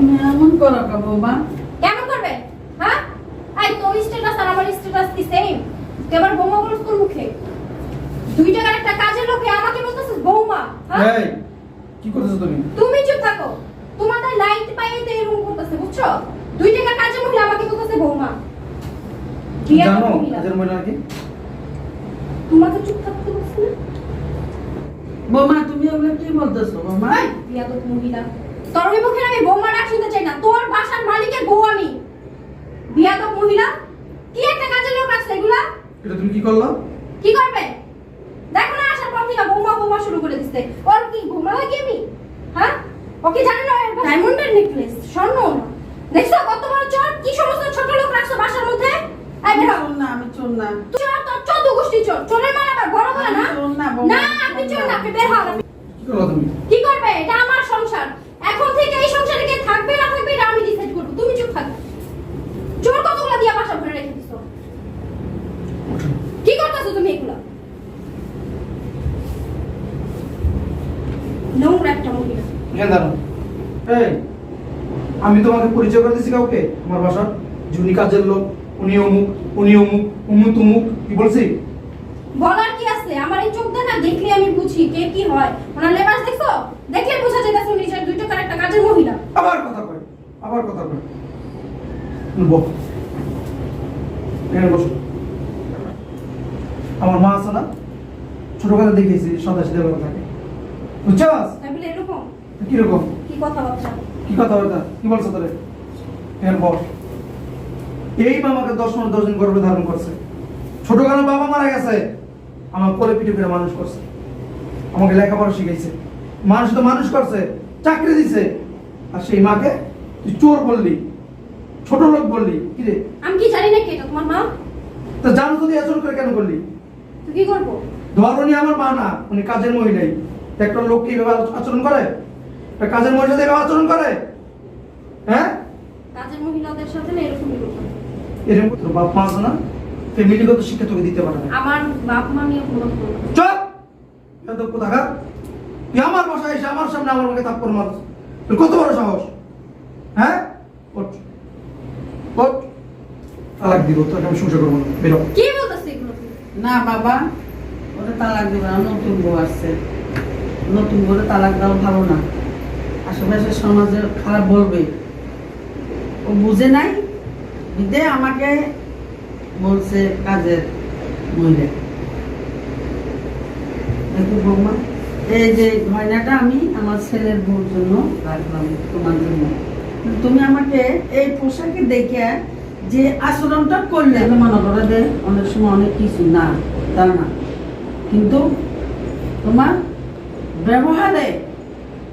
তুমি এমন করো কা বৌমা। কেমন করবে? হ্যাঁ? এই তোর স্ট্যাটাস আর আমার স্ট্যাটাস কি সেম তুই আবার বৌমা বলছিস তোর মুখে? দুই টাকার একটা কাজের লোকে আমাকে বলতেছিস বৌমা হ্যাঁ? এই কি করতেছো তুমি? তুমি চুপ থাকো। তোমাদের লাইট পাইয়ে তো এরকম করতেছে বুঝছ? দুই টাকার কাজের মহিলা আমাকে বলতেছে বৌমা। বিয়া জানো কাজের মহিলা কি তোমাকে চুপ থাকতে বলছি না? বৌমা তুমি ওগুলো কি বলতেছো বৌমা? এই, বিয়াদব মহিলা। তোর মুখে আমি বৌমা ডাক শুনতে চাই না। তোর বাসার মালিকের বউ আমি। বিয়াদব মহিলা? কি একটা কাজের লোক আছে এগুলা? এটা তুমি কি করল? কি করবে? দেখো না আসার পর থেকে বৌমা বৌমা শুরু করে দিচ্ছে ওর কি বৌমা লাগে আমি? হ্যাঁ? ও কি জানে না ডায়মন্ডের নেকলেস স্বর্ণ। দেখছ কত বড় চোর? কি সমস্ত ছোট লোক রাখছো বাসার মধ্যে? আমি বেরো। না আমি চোর না। তুই আর তোর চোদ্দ গোষ্ঠী চোর। চোরের মানে আবার বড় বলে না? আমি চোর না, আপনি চোর না আপনি বের হন কি করল তুমি? কি করবে? এটা এখন থেকে এই সংসারে কে থাকবে না থাকবে এটা আমি ডিসাইড করব। তুমি চুপ থাকো। চোর কতগুলো দিয়ে বাসা ভরে রেখে দিছো? কি করতেছো তুমি এগুলো? নোংরা একটা মহিলা এখানে দাঁড়াও। এই আমি তোমাকে পরিচয় করে দিছি কাউকে? আমার বাসার জুনি কাজের লোক উনি অমুক উনি অমুক উমুক তুমুক কি বলছি? বলার কি আছে? আমার এই চোখ দিয়ে না দেখলে আমি বুঝি কে কি হয়। ওনার লেবাস দেখছ? দেখলে বোঝা যায় উনি দুই টাকার একটা কাজের মহিলা। আবার কথা কয় আবার কথা তুমি বস এখানে বসো। আমার মা আছে না? ছোটবেলা দেখেছি সদা সিধা করে থাকে বুঝছাস? তাই বলে এরকম? কীরকম? কি কথা কথাবার্তা? কি কথা বলতা কি বলছো তোরে? এখানে বস এই মামাকে দশ মাস দশ দিন গর্ভে ধারণ করছে। ছোটবেলা বাবা মারা গেছে। আমার কোলে পিঠে করে মানুষ করছে। আমাকে লেখাপড়া শিখাইছে। মানুষ তো মানুষ করছে চাকরি দিছে। আর সেই মাকে তুই চোর বললি ছোট লোক বললি। কি রে? আমি কি জানি না কি এটা তোমার মা? তা জানো তুই আচরণ করে কেন করলি? তুই কি করব? ধর উনি আমার মা না উনি কাজের মহিলাই। একটা লোক কি এভাবে আচরণ করে? একটা কাজের মহিলা এভাবে আচরণ করে? হ্যাঁ? কাজের মহিলাদের সাথে না এরকমই করতে এরকম বাপ মা না? ফ্যামিলিগত শিক্ষা তোকে দিতে পারে না। আমার বাপ মা নিয়ে বলব না। চুপ! এত কোথাকার? তুই আমার বাসায় এসে আমার সামনে আমার মুখে থাপ্পড় মার তোর কত বড় সাহস? হ্যাঁ? ওঠ। ওঠ। তালাক দিব তোকে আমি সংসার করব না। বেরো। কি বলতেছে এগুলো না বাবা। ওটা তালাক দেবে না নতুন বউ আসছে। নতুন বউরে তালাক দেওয়া ভালো না। আশেপাশে সমাজে খারাপ বলবে। ও বুঝে নাই? বিদে আমাকে বলছে, কাজের মহিলা। এই যে গয়নাটা আমি আমার ছেলের বউর জন্য রাখলাম, তোমার জন্য। তুমি আমাকে এই পোশাকে দেখে যে আচরণটা করলে মনে করে দে অনেক সময় অনেক কিছু না, তা না। কিন্তু তোমার ব্যবহারে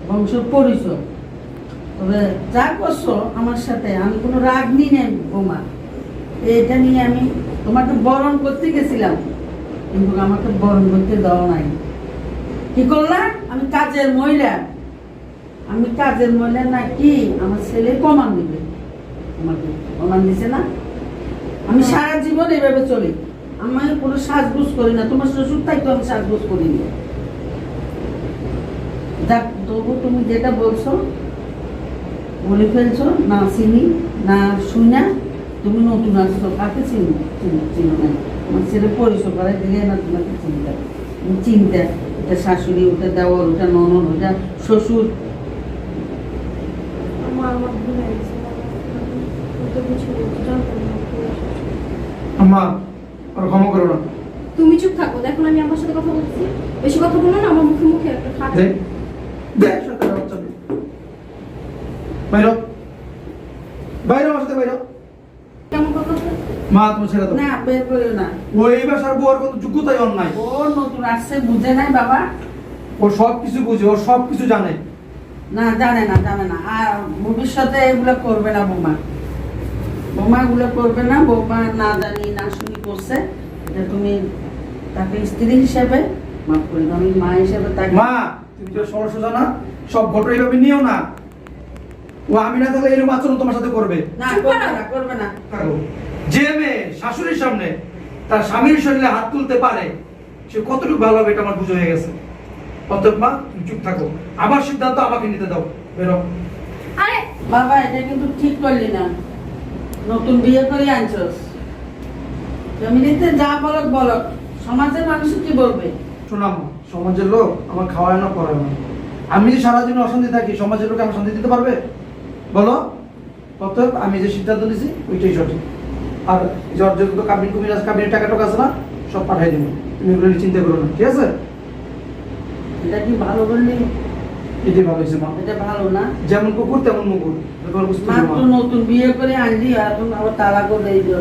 বংশ পরিচয়। তবে যা করছ আমার সাথে, আমি কোনো রাগ নিই নাই বোমা এটা নিয়ে আমি তোমাকে বরণ করতে গেছিলাম কিন্তু আমাকে বরণ করতে দেওয়া নাই। কি করলাম আমি কাজের মহিলা। আমি কাজের মহিলা না কি? আমার ছেলে প্রমাণ দিবে। আমাকে প্রমাণ দিছে না? আমি সারা জীবন এইভাবে চলি। আমি কোনো সাজগোজ করি না। তোমার শ্বশুর তাই তো আমি সাজগোজ করিনি। যাক তবু তুমি যেটা বলছো বলে ফেলছো না চিনি না শুনে তুমি নতুন আসছো কাকে চিনি না? আমার ছেলে পরিচয় করে দিলে না তোমাকে চিন্তা চিন্তা ওটা শাশুড়ি ওটা দেওয়ার ওটা ননদ ওটা শ্বশুর। আম্মা আর ক্ষমা করো না। তুমি চুপ থাকো দেখো আমি আমার সাথে কথা বলছি। বেশি কথা বলো না আমার মুখে মুখে একটা খাট। দেখ বাচ্চা বাইরো আমার সাথে বাইরো কেমন কথা বলছো? মা তুমি ছেড়ে দাও। না বের করিও না। ও বাসার বুয়ার কোনো যোগ্যতাই ওর নাই ও নতুন আসছে বুঝে নাই বাবা? ও সব কিছু বুঝে ও সব কিছু জানে। না জানে না জানে না। আর ভবিষ্যতে এগুলো করবে না বোমা। বোমা এগুলো করবে না বোমা না জানি না শুনি করছে। এটা তুমি তাকে স্ত্রী হিসেবে মাফ করে আমি মা হিসেবে তাকে মা তুমি তো সমস্যা জানা সব ঘটনা এইভাবে নিও না। ও আমি না থাকলে এরকম আচরণ তোমার সাথে করবে। না করবে না করবে না। যে মেয়ে শাশুড়ির সামনে তার স্বামীর শরীরে হাত তুলতে পারে সে কতটুকু ভালো হবে এটা আমার বুঝে হয়ে গেছে। অতএব মা চুপ থাকো। আমার সিদ্ধান্ত আমাকে নিতে দাও। বেরো। আরে বাবা এটা কিন্তু ঠিক করলি না। নতুন বিয়ে করে আনছস। এমনিতে যা বলক বলক। সমাজের মানুষ কি বলবে? শোনাম সমাজের লোক আমার খাওয়ায় না পড়ায় না। আমি যে সারাদিন অশান্তি থাকি সমাজের লোক আমার শান্তি দিতে পারবে? বলো। অতএব আমি যে সিদ্ধান্ত নিয়েছি ওইটাই সঠিক। আর জ্বর যত কাবিন কুমির আছে কাবিনের টাকা টাকা আছে না? সব পাঠাই দেবো। তুমি এগুলো চিন্তা করো না ঠিক আছে? এটা কি ভালো বললি? এটাই ভালো হয়েছে মা। এটা ভালো না? যেমন কুকুর তেমন মুকুর পারো মাত্র নতুন বিয়ে করে আনলি এখন আবার তালাকও দেই দিল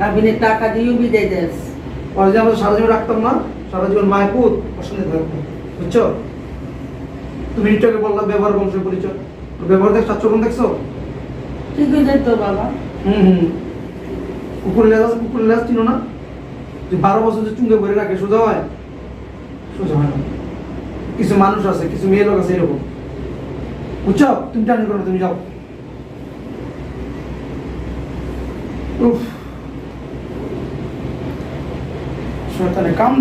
কাবিনের টাকা দিয়েও বিদায় দেস। আর যে আমরা সারা জীবন রাখতাম না সারা জীবন মায়ের পুত অশান্তি থাকতো বুঝছ? তুমি আগে বললাম ব্যবহার বংশের পরিচয়। ব্যবহার দেখছ আচরণ দেখছ? ঠিক হয়ে যেত বাবা। হুম হুম। কুকুর লেজ আছে কুকুর লেজ চিনো না? বারো বছর যে চুঙ্গে ভরে রাখে, সোজা হয়? সোজা হয় না। কিছু মানুষ আছে, কিছু মেয়ে লোক আছে, এরকম। বুঝছ? তুমি টান করো তুমি যাও। উফ। শয়তানে কাম